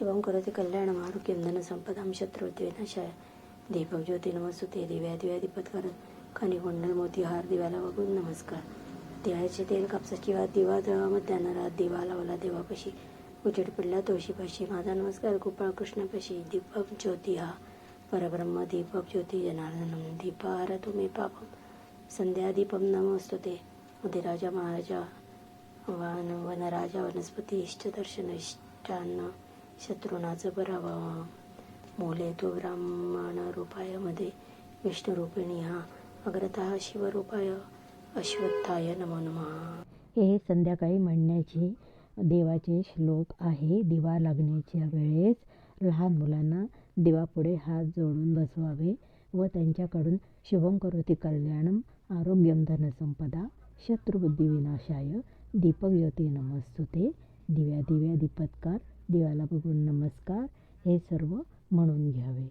शुभं करोति कल्याणम् आरोग्यं धनसम्पदां शत्रुविनाशाय दीपज्योती नमस्तुते दिव्या दिव्या दीपत्कार खाली कुंडल मोतीहार दिव्याला वगून नमस्कार तिळाचे तेल कापसाची वात दिवा जळा मध्यानं रात दिवा लावला देवापाशी उजेड पडला तुळशीपाशी माझा नमस्कार गोपाळ कृष्णापाशी दीपक ज्योती हा परब्रह्म दीपक ज्योती जनार्दनम दीपार तुम्ही पापम संध्या दीपम नमस्तुते उदयराजा महाराजा वन वनराजा वनस्पती इष्टदर्शन इष्टान्न शत्रुनाचं पराभव मोले तो ब्राह्मण रूपायामध्ये विष्णुरूपिणी हा अग्रतः शिवरूपाय अश्वत्थाय नमो नमः. हे संध्याकाळी म्हणण्याचे देवाचे श्लोक आहे. दिवा लागण्याच्या वेळेस लहान मुलांना दिवापुढे हात जोडून बसवावे व त्यांच्याकडून शुभम करोती कल्याणम आरोग्यम धनसंपदा शत्रुबुद्धी विनाशाय दीपक ज्योती नमस्तुते. दिव्या दिव्या दीपत्कार. देवाला बघून नमस्कार. हे सर्व म्हणून घ्यावे.